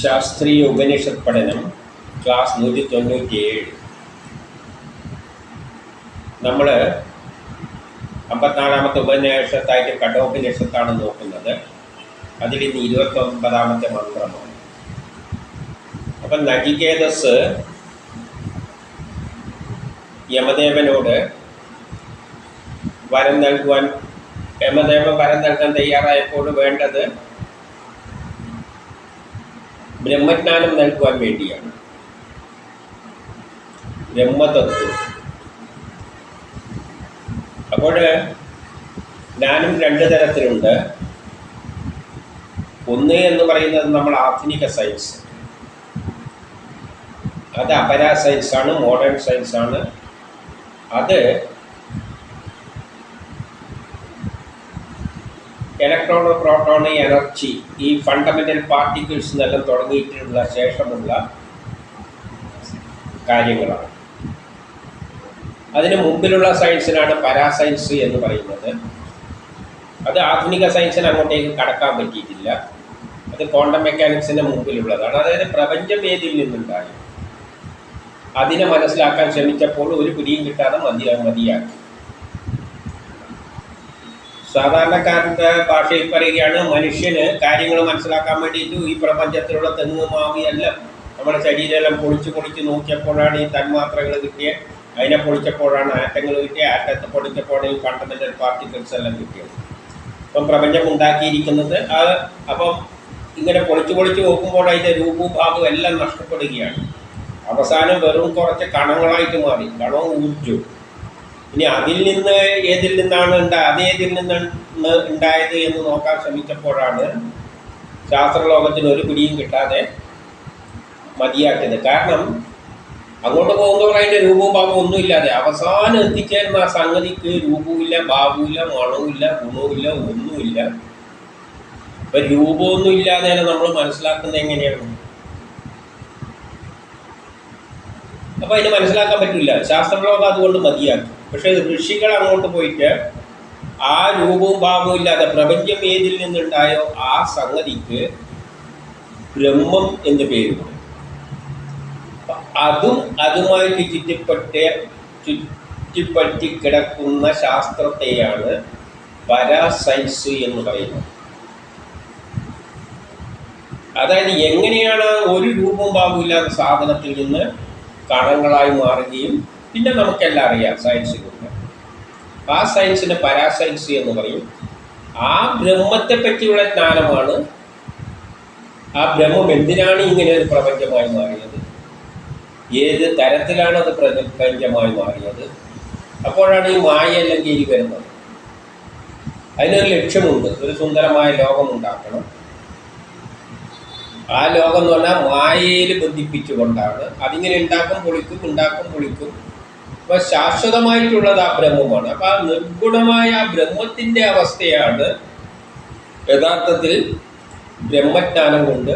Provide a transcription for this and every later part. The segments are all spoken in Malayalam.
ശാസ്ത്രീയ ഉപനിഷത് പഠനം ക്ലാസ് നൂറ്റി തൊണ്ണൂറ്റിയേഴ് നമ്മൾ അമ്പത്തിനാലാമത്തെ ഉപനിഷത്തായിട്ട് കഠോപനിഷത്താണ് നോക്കുന്നത്. അതിൽ ഇന്ന് ഇരുപത്തൊമ്പതാമത്തെ മന്ത്രമാണ്. അപ്പം നജികേതസ് യമദേവനോട് വരം നൽകുവാൻ യമദേവൻ വരം നൽകാൻ തയ്യാറായപ്പോൾ വേണ്ടത് ബ്രഹ്മജ്ഞാനം നൽകുവാൻ വേണ്ടിയാണ്. ബ്രഹ്മതത്വം. അപ്പോൾ ജ്ഞാനം രണ്ട് തരത്തിലുണ്ട്. ഒന്ന് എന്ന് പറയുന്നത് നമ്മൾ ആധുനിക സയൻസ് അത് അപരാ സയൻസാണ് മോഡേൺ സയൻസാണ് അത് ഇലക്ട്രോൺ പ്രോട്ടോൺ എനർജി ഈ ഫണ്ടമെന്റൽ പാർട്ടിക്കിൾസ് എന്നെല്ലാം തുടങ്ങിയിട്ടുള്ള ശേഷമുള്ള കാര്യങ്ങളാണ്. അതിന് മുമ്പിലുള്ള സയൻസിനാണ് പരാസയൻസ് എന്ന് പറയുന്നത്. അത് ആധുനിക സയൻസിന് അങ്ങോട്ടേക്ക് കടക്കാൻ പറ്റിയിട്ടില്ല. അത് ക്വാണ്ടം മെക്കാനിക്സിന്റെ മുമ്പിലുള്ളതാണ്. അതായത് പ്രപഞ്ചം ഏതിൽ നിന്നുണ്ടായി? അതിനെ മനസ്സിലാക്കാൻ ശ്രമിച്ചപ്പോൾ ഒരു പിടിയും കിട്ടാതെ മതിയാ മതിയാക്കി. സാധാരണക്കാരന്റെ ഭാഷയിൽ പറയുകയാണ് മനുഷ്യന് കാര്യങ്ങൾ മനസ്സിലാക്കാൻ വേണ്ടിയിട്ട് ഈ പ്രപഞ്ചത്തിലുള്ള തെങ്ങ് എല്ലാം നമ്മുടെ ശരീരമെല്ലാം പൊളിച്ച് പൊളിച്ച് നോക്കിയപ്പോഴാണ് ഈ തന്മാത്രകൾ കിട്ടിയത് അതിനെ പൊളിച്ചപ്പോഴാണ് ആറ്റങ്ങൾ കിട്ടിയത് ആറ്റത്തെ പൊളിച്ചപ്പോഴാണ് ഈ ഫണ്ടമെന്റൽ പാർട്ടിക്കിൾസ് എല്ലാം കിട്ടിയത് അപ്പം പ്രപഞ്ചം ഉണ്ടാക്കിയിരിക്കുന്നത് ആ അപ്പം ഇങ്ങനെ പൊളിച്ച് പൊളിച്ച് നോക്കുമ്പോൾ അതിന്റെ രൂപവും ഭാഗവും എല്ലാം നഷ്ടപ്പെടുകയാണ്. അവസാനം വെറും കുറച്ച് കണങ്ങളായിട്ട് മാറി. കണവും ഊർജവും ഇനി അതിൽ നിന്ന് ഏതിൽ നിന്നാണ് ഉണ്ടായത് അതേതിൽ ഏതിൽ നിന്ന് ഉണ്ടായത് എന്ന് നോക്കാൻ ശ്രമിച്ചപ്പോഴാണ് ശാസ്ത്രലോകത്തിന് ഒരു പിടിയും കിട്ടാതെ മതിയാക്കിയത്. കാരണം അങ്ങോട്ട് പോകുന്നവർ അതിന്റെ രൂപവും ഭാവവും ഒന്നുമില്ലാതെ അവസാനം എത്തിച്ചേരുന്ന ആ സംഗതിക്ക് രൂപവുമില്ല ഭാവവുമില്ല മണവുമില്ല ഗുണവുമില്ല ഒന്നുമില്ല. ഇപ്പൊ രൂപമൊന്നും ഇല്ലാതെ നമ്മൾ മനസ്സിലാക്കുന്നത് എങ്ങനെയാണ്? അപ്പൊ അതിന് മനസ്സിലാക്കാൻ പറ്റില്ല. ശാസ്ത്രലോകം അതുകൊണ്ട് മതിയാക്കി. പക്ഷെ ഋഷികൾ അങ്ങോട്ട് പോയിട്ട് ആ രൂപവും ഭാവവും ഇല്ലാതെ പ്രപഞ്ചം ഏതിൽ നിന്നുണ്ടായോ ആ സംഗതിക്ക് ബ്രഹ്മം എന്ന് പേര് അതും അതുമായിട്ട് ചുറ്റിപ്പെട്ട് ചുറ്റിപ്പറ്റി കിടക്കുന്ന ശാസ്ത്രത്തെയാണ് പരാസൈൻസ് എന്ന് പറയുന്നത്. അതായത് എങ്ങനെയാണ് ഒരു രൂപം ഭാവമില്ലാത്ത സാധനത്തിൽ നിന്ന് കണങ്ങളായി മാറുകയും പിന്നെ നമുക്കെല്ലാം അറിയാം സയൻസിലൂടെ ആ സയൻസിനെ പരാസയൻസ് എന്ന് പറയും. ആ ബ്രഹ്മത്തെ പറ്റിയുള്ള ജ്ഞാനമാണ് ആ ബ്രഹ്മം എന്തിനാണ് ഇങ്ങനെ ഒരു പ്രപഞ്ചമായി മാറിയത്? ഏത് തരത്തിലാണ് അത് പ്രപഞ്ചമായി മാറിയത്? അപ്പോഴാണ് ഈ മായ അല്ലെങ്കിൽ ഇരി വരുന്നത്. അതിനൊരു ലക്ഷ്യമുണ്ട്. ഒരു സുന്ദരമായ ലോകം ഉണ്ടാക്കണം. ആ ലോകം എന്ന് പറഞ്ഞാൽ മായയിൽ ബന്ധിപ്പിച്ചുകൊണ്ടാണ്. അതിങ്ങനെ ഉണ്ടാക്കും പൊളിക്കും ഉണ്ടാക്കും പൊളിക്കും. അപ്പൊ ശാശ്വതമായിട്ടുള്ളത് ആ ബ്രഹ്മമാണ്. അപ്പൊ ആ നിർഗുണമായ ആ ബ്രഹ്മത്തിന്റെ അവസ്ഥയാണ് യഥാർത്ഥത്തിൽ ബ്രഹ്മജ്ഞാനം കൊണ്ട്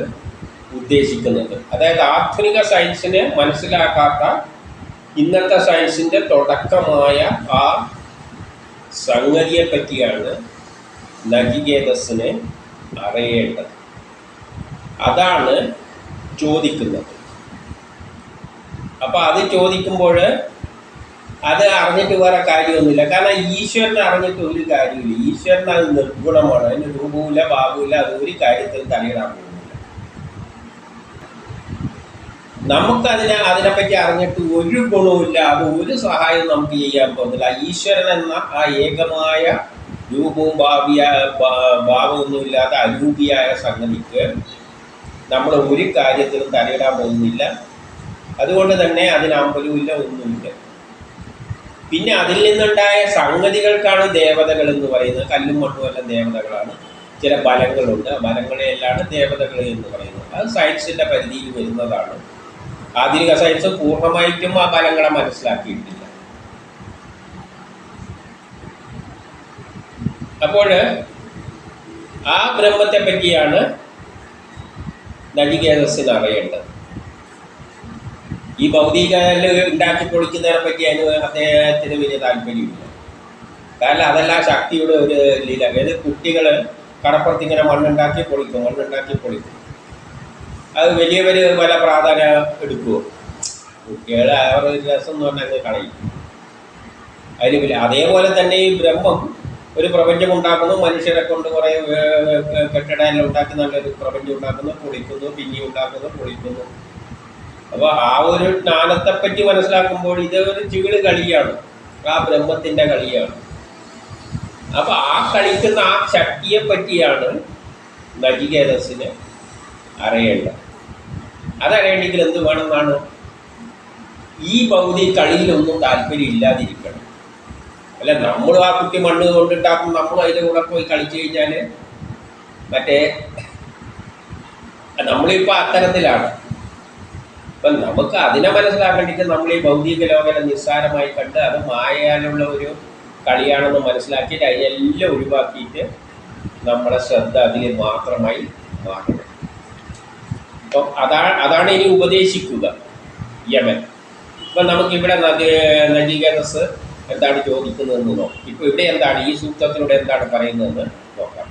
ഉദ്ദേശിക്കുന്നത്. അതായത് ആധുനിക സയൻസിനെ മനസ്സിലാക്കാത്ത ഇന്നത്തെ സയൻസിന്റെ തുടക്കമായ ആ സംഗതിയെ പറ്റിയാണ് നചികേതസ്സിനെ അറിയേണ്ടത്. അതാണ് ചോദിക്കുന്നത്. അപ്പം അത് ചോദിക്കുമ്പോൾ അത് അറിഞ്ഞിട്ട് വേറെ കാര്യമൊന്നുമില്ല. കാരണം ഈശ്വരനെ അറിഞ്ഞിട്ട് ഒരു കാര്യമില്ല ഈശ്വരൻ അത് നിർഗുണമാണ്. അതിന് രൂപവുമില്ല ഭാവമില്ല അത് ഒരു കാര്യത്തിൽ തലയിടാൻ പോകുന്നില്ല. നമുക്കതിനെ അതിനെപ്പറ്റി അറിഞ്ഞിട്ട് ഒരു ഗുണവുമില്ല. അത് ഒരു സഹായം നമുക്ക് ചെയ്യാൻ പോകുന്നില്ല. ഈശ്വരൻ എന്ന ആ ഏകമായ രൂപവും ഭാവിയ ഭാവമൊന്നുമില്ലാത്ത അരൂപിയായ സംഗതിക്ക് നമ്മൾ ഒരു കാര്യത്തിലും തലയിടാൻ പോകുന്നില്ല. അതുകൊണ്ട് തന്നെ അതിന് അമ്പലവുമില്ല ഒന്നുമില്ല. പിന്നെ അതിൽ നിന്നുണ്ടായ സംഗതികൾക്കാണ് ദേവതകൾ എന്ന് പറയുന്നത്. കല്ലും മണ്ണും എല്ലാം ദേവതകളാണ്. ചില ബലങ്ങളുണ്ട് ആ ബലങ്ങളെയെല്ലാം ദേവതകൾ എന്ന് പറയുന്നത്. അത് സയൻസിന്റെ പരിധിയിൽ വരുന്നതാണ്. ആധുനിക സയൻസ് പൂർണമായിട്ടും ആ ബലങ്ങളെ മനസ്സിലാക്കിയിട്ടില്ല. അപ്പോൾ ആ ബ്രഹ്മത്തെ പറ്റിയാണ് നചികേതസ്സിന് അറിയേണ്ടത്. ഈ ഭൗതിക ഉണ്ടാക്കി പൊളിക്കുന്നതിനെ പറ്റി അതിന് അദ്ദേഹത്തിന് വലിയ താല്പര്യമില്ല. കാരണം അതെല്ലാം ശക്തിയുടെ ഒരു ലീല. അതായത് കുട്ടികൾ കടപ്പുറത്ത് ഇങ്ങനെ മണ്ണുണ്ടാക്കി പൊളിക്കും മണ്ണുണ്ടാക്കി പൊളിക്കും. അത് വലിയവർ പല പ്രാധാന്യം എടുക്കുമോ കുട്ടികൾ അവരുടെ രസം എന്ന് പറഞ്ഞാൽ അങ്ങ് കളയും. അതിന് വലിയ അതേപോലെ തന്നെ ഈ ബ്രഹ്മം ഒരു പ്രപഞ്ചം ഉണ്ടാക്കുന്നു മനുഷ്യരെ കൊണ്ട് കുറേ കെട്ടിടമെല്ലാം ഉണ്ടാക്കുന്ന നല്ലൊരു പ്രപഞ്ചം ഉണ്ടാക്കുന്നു പൊളിക്കുന്നു പിന്നെ ഉണ്ടാക്കുന്നു പൊളിക്കുന്നു. അപ്പോൾ ആ ഒരു ജ്ഞാനത്തെ പറ്റി മനസ്സിലാക്കുമ്പോൾ ഇത് ഒരു ജീവിത കളിയാണ്. ആ ബ്രഹ്മത്തിന്റെ കളിയാണ്. അപ്പോൾ ആ കളിക്കുന്ന ആ ശക്തിയെ പറ്റിയാണ് നജികേതസിന് അറിയേണ്ടത്. അതറിയണമെങ്കിൽ എന്ത് വേണമെന്നാണ്? ഈ പകുതി കളിയിലൊന്നും താല്പര്യം ഇല്ലാതിരിക്കണം അല്ല നമ്മൾ ആ കുട്ടി മണ്ണ് കൊണ്ടിട്ടാക്കും നമ്മൾ അതിന്റെ കൂടെ പോയി കളിച്ചു കഴിഞ്ഞാൽ മറ്റേ നമ്മളിപ്പോൾ അത്തരത്തിലാണ്. അപ്പം നമുക്ക് അതിനെ മനസ്സിലാക്കേണ്ടിട്ട് നമ്മൾ ഈ ഭൗതിക ലോകനെ നിസ്സാരമായി കണ്ട് അത് മായാനുള്ള ഒരു കളിയാണെന്ന് മനസ്സിലാക്കിയിട്ട് അതിനെല്ലാം ഒഴിവാക്കിയിട്ട് നമ്മുടെ ശ്രദ്ധ അതിൽ മാത്രമായി മാറണം. അപ്പം അതാണ് അതാണ് ഇനി ഉപദേശിക്കുക. യമൻ. ഇപ്പം നമുക്കിവിടെ നദി നദീകരസ് എന്താണ് ചോദിക്കുന്നതെന്ന് നോക്കാം. ഇപ്പൊ ഇവിടെ എന്താണ് ഈ സൂക്തത്തിലൂടെ എന്താണ് പറയുന്നതെന്ന് നോക്കാം.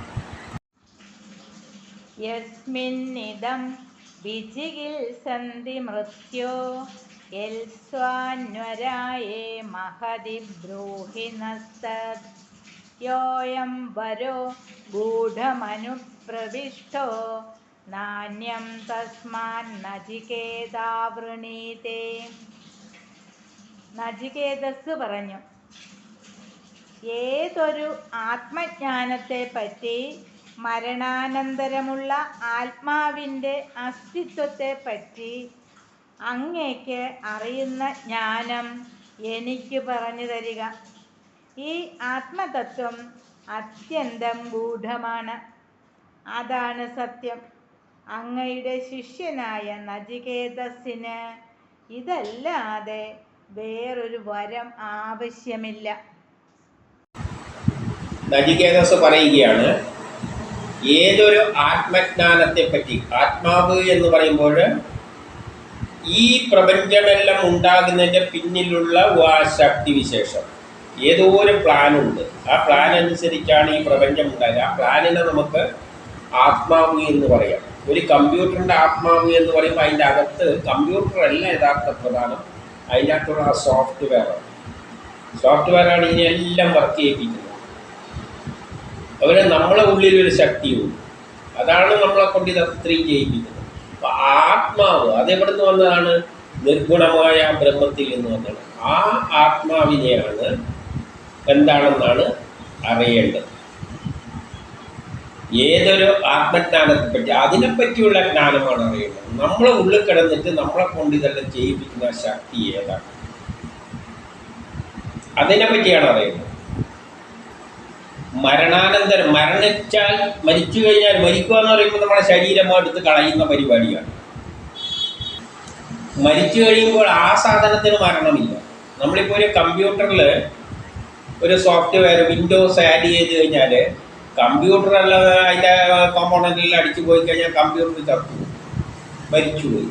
യസ്മിന്നിദം സന്ധി മൃത്യോ. യൽസ്വാന്വരായേ മഹതി ബ്രൂഹി നസ്തത് യോയം വരോ ഗൂഢമനുപ്രവിഷ്ടോ. നാണ്യം തസ്മാൻ നചികേതാവൃണീതേ. നചികേതസ് പറഞ്ഞു ഏതൊരു ആത്മജ്ഞാനത്തെ പറ്റി മരണാനന്തരമുള്ള ആത്മാവിന്റെ അസ്തിത്വത്തെപ്പറ്റി അങ്ങേക്ക് അറിയുന്ന ജ്ഞാനം എനിക്ക് പറഞ്ഞു തരിക. ഈ ആത്മതത്വം അത്യന്തം ഗൂഢമാണ്. അതാണ് സത്യം. അങ്ങയുടെ ശിഷ്യനായ നചികേതസിന് ഇതല്ലാതെ വേറൊരു വരം ആവശ്യമില്ല. നചികേതസ് പറയുകയാണ് ഏതൊരു ആത്മജ്ഞാനത്തെ പറ്റി ആത്മാവ് എന്ന് പറയുമ്പോൾ ഈ പ്രപഞ്ചമെല്ലാം ഉണ്ടാകുന്നതിന്റെ പിന്നിലുള്ള ആ ശക്തി വിശേഷം. ഏതോ ഒരു പ്ലാനുണ്ട്. ആ പ്ലാൻ അനുസരിച്ചാണ് ഈ പ്രപഞ്ചം ഉണ്ടായത് ആ പ്ലാനിനെ നമുക്ക് ആത്മാവ് എന്ന് പറയാം. ഒരു കമ്പ്യൂട്ടറിന്റെ ആത്മാവ് എന്ന് പറയുമ്പോൾ അതിന്റെ അകത്ത് കമ്പ്യൂട്ടറല്ല യഥാർത്ഥ പ്രധാനം. അതിന്റെ അകത്തുള്ള ആ സോഫ്റ്റ്വെയർ. സോഫ്റ്റ്വെയറാണ് ഇതിനെല്ലാം വർക്ക് ചെയ്യിപ്പിക്കുന്നത്. അവരെ നമ്മളെ ഉള്ളിൽ ഒരു ശക്തിയുണ്ട്. അതാണ് നമ്മളെ കൊണ്ട് ഇത് അത്രയും ചെയ്യിപ്പിക്കുന്നത് അപ്പൊ ആത്മാവ് അതെവിടുന്ന് വന്നതാണ്? നിർഗുണമായ ബ്രഹ്മത്തിൽ നിന്ന് വന്നതാണ്. ആ ആത്മാവിനെയാണ് എന്താണെന്നാണ് അറിയേണ്ടത്. ഏതൊരു ആത്മജ്ഞാനത്തെ പറ്റി അതിനെപ്പറ്റിയുള്ള ജ്ഞാനമാണ് അറിയേണ്ടത്. നമ്മളെ ഉള്ളിൽ കിടന്നിട്ട് നമ്മളെ കൊണ്ട് ഇതെല്ലാം ചെയ്യിപ്പിക്കുന്ന ശക്തി ഏതാണ്? അതിനെ പറ്റിയാണ് അറിയുന്നത് മരണാനന്തരം മരണിച്ചാൽ മരിച്ചു കഴിഞ്ഞാൽ മരിക്കുക എന്ന് പറയുമ്പോൾ നമ്മുടെ ശരീരം എടുത്ത് കളയുന്ന പരിപാടിയാണ്. മരിച്ചു കഴിയുമ്പോൾ ആ സാധനത്തിന് മരണമില്ല. നമ്മളിപ്പോൾ ഒരു കമ്പ്യൂട്ടറിൽ ഒരു സോഫ്റ്റ്വെയർ വിൻഡോസ് ആഡ് ചെയ്ത് കഴിഞ്ഞാൽ കമ്പ്യൂട്ടർ അല്ലാതെ അതിന്റെ കോമ്പോണന്റിൽ അടിച്ചു പോയി കഴിഞ്ഞാൽ കമ്പ്യൂട്ടർ ചത്തു. മരിച്ചുപോയി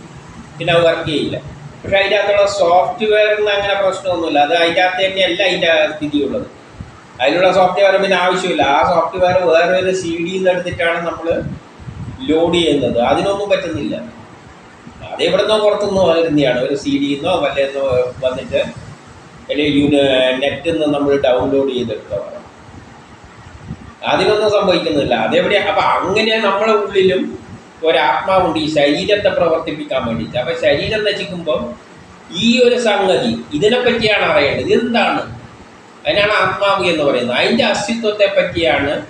പിന്നെ അത് വർക്ക് ചെയ്യില്ല. പക്ഷേ അതിന്റെ അകത്തുള്ള സോഫ്റ്റ്വെയറിന് അങ്ങനെ പ്രശ്നമൊന്നുമില്ല. അത് അതിന്റെ അകത്ത് തന്നെയല്ല അതിന്റെ സ്ഥിതിയുള്ളത്. അതിനുള്ള സോഫ്റ്റ്വെയർ പിന്നെ ആവശ്യമില്ല. ആ സോഫ്റ്റ്വെയർ വേറെ ഒരു സി ഡിയിൽ എടുത്തിട്ടാണ് നമ്മൾ ലോഡ് ചെയ്യുന്നത്. അതിനൊന്നും പറ്റുന്നില്ല. അത് എവിടുന്നോ പുറത്തുനിന്നോ വരുന്നതാണ്. ഒരു സി ഡിന്നോ വല്ലതെന്നോ വന്നിട്ട് അല്ലെങ്കിൽ നെറ്റിൽ നിന്ന് നമ്മൾ ഡൗൺലോഡ് ചെയ്തെടുത്തതാണ് അതിനൊന്നും സംഭവിക്കുന്നില്ല. അതെവിടെ അപ്പം അങ്ങനെ നമ്മളെ ഉള്ളിലും ഒരാത്മാവുണ്ട് ഈ ശരീരത്തെ പ്രവർത്തിപ്പിക്കാൻ വേണ്ടിയിട്ട്. അപ്പം ശരീരം നശിക്കുമ്പം ഈ ഒരു സംഗതി ഇതിനെപ്പറ്റിയാണ് അറിയേണ്ടത്. എന്താണ് അതിനാണ് ആത്മാവ് എന്ന് പറയുന്നത്. അതിന്റെ അസ്തിത്വത്തെ പറ്റിയാണ്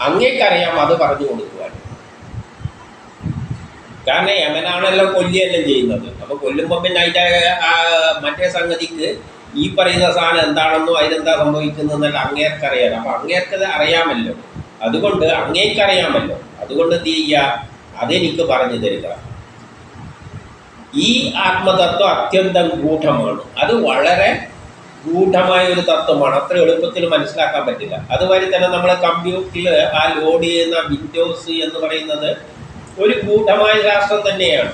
അങ്ങേക്കറിയാം അത് പറഞ്ഞു കൊടുക്കുവാൻ. കാരണം യമനാണല്ലോ കൊല്ലിയെല്ലാം ചെയ്യുന്നത്. അപ്പോൾ കൊല്ലുമ്പോൾ പിന്നെ അതിന്റെ മറ്റേ സംഗതിക്ക് ഈ പറയുന്ന സാധനം എന്താണെന്നോ അതിനെന്താ സംഭവിക്കുന്നതെന്നല്ല അങ്ങേർക്കറിയാം അപ്പോൾ അങ്ങേർക്കത് അറിയാമല്ലോ. അതുകൊണ്ട് അങ്ങേക്കറിയാമല്ലോ. അതുകൊണ്ട് എന്ത് ചെയ്യുക? അതെനിക്ക് പറഞ്ഞു തരിക. ഈ ആത്മതത്വം അത്യന്തം ഗൂഢമാണ്. അത് വളരെ ഗൂഢമായ ഒരു തത്വമാണ്. അത്ര എളുപ്പത്തിൽ മനസ്സിലാക്കാൻ പറ്റില്ല. അതുവരെ തന്നെ നമ്മൾ കമ്പ്യൂട്ടറിൽ ആ ലോഡ് ചെയ്യുന്ന വിൻഡോസ് എന്ന് പറയുന്നത് ഒരു ഗൂഢമായ രാഷ്ട്രം തന്നെയാണ്.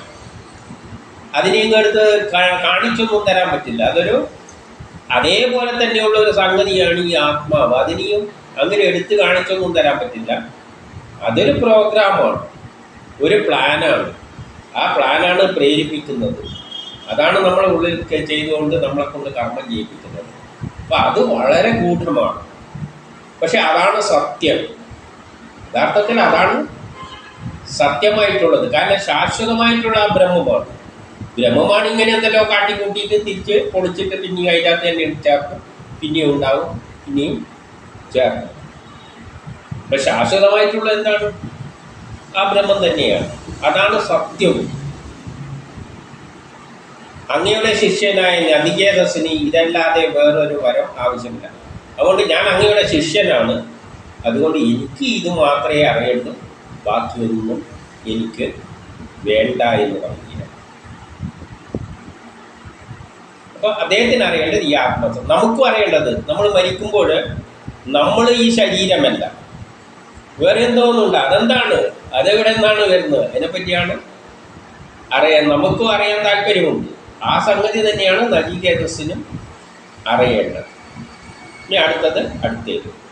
അതിനെ ഇങ്ങടുത്ത് കാണിച്ചൊന്നും തരാൻ പറ്റില്ല. അതൊരു അതേപോലെ തന്നെയുള്ള ഒരു സംഗതിയാണ് ഈ ആത്മാവ്. അതിനെയും അങ്ങനെ എടുത്ത് കാണിച്ചൊന്നും തരാൻ പറ്റില്ല. അതൊരു പ്രോഗ്രാമാണ് ഒരു പ്ലാനാണ് ആ പ്ലാനാണ് പ്രേരിപ്പിക്കുന്നത്. അതാണ് നമ്മളെ ഉള്ളിൽ ചെയ്തുകൊണ്ട് നമ്മളെ കൊണ്ട് കർമ്മം ചെയ്യിപ്പിക്കുന്നത്. അപ്പം അത് വളരെ ഗൂഢമാണ്. പക്ഷെ അതാണ് സത്യം. യഥാർത്ഥത്തിൽ അതാണ് സത്യമായിട്ടുള്ളത്. കാരണം ശാശ്വതമായിട്ടുള്ള ആ ബ്രഹ്മമാണ് ബ്രഹ്മമാണ് ഇങ്ങനെ എന്തെല്ലോ കാട്ടിക്കൂട്ടിയിട്ട് തിരിച്ച് പൊളിച്ചിട്ട് പിന്നെയും അതിനകത്ത് തന്നെ ചേർക്കും. പിന്നെയും ഉണ്ടാവും പിന്നെയും ചേർക്കും. അപ്പൊ ശാശ്വതമായിട്ടുള്ള എന്താണ്? ആ ബ്രഹ്മം തന്നെയാണ്. അതാണ് സത്യവും അങ്ങയുടെ ശിഷ്യനായ നദികേതസിന് ഇതല്ലാതെ വേറൊരു വരം ആവശ്യമില്ല. അതുകൊണ്ട് ഞാൻ അങ്ങയുടെ ശിഷ്യനാണ്. അതുകൊണ്ട് എനിക്ക് ഇത് മാത്രമേ അറിയുള്ളൂ. ബാക്കിയൊന്നും എനിക്ക് വേണ്ട എന്ന് പറഞ്ഞില്ല. അപ്പോൾ അദ്ദേഹത്തിന് അറിയേണ്ടത് ഈ ആത്മത്വം. നമുക്കും അറിയേണ്ടത് നമ്മൾ മരിക്കുമ്പോൾ നമ്മൾ ഈ ശരീരമല്ല. വേറെ എന്തോന്നുണ്ട് അതെന്താണ്? അതെവിടെ നിന്നാണ് വരുന്നത്? അതിനെപ്പറ്റിയാണ് അറിയാൻ നമുക്കും അറിയാൻ താല്പര്യമുണ്ട്. ആ സംഗതി തന്നെയാണ് നദീകേതസ്സിനും അറിയേണ്ടത്. ഇനി അടുത്തത് അടുത്തേത്.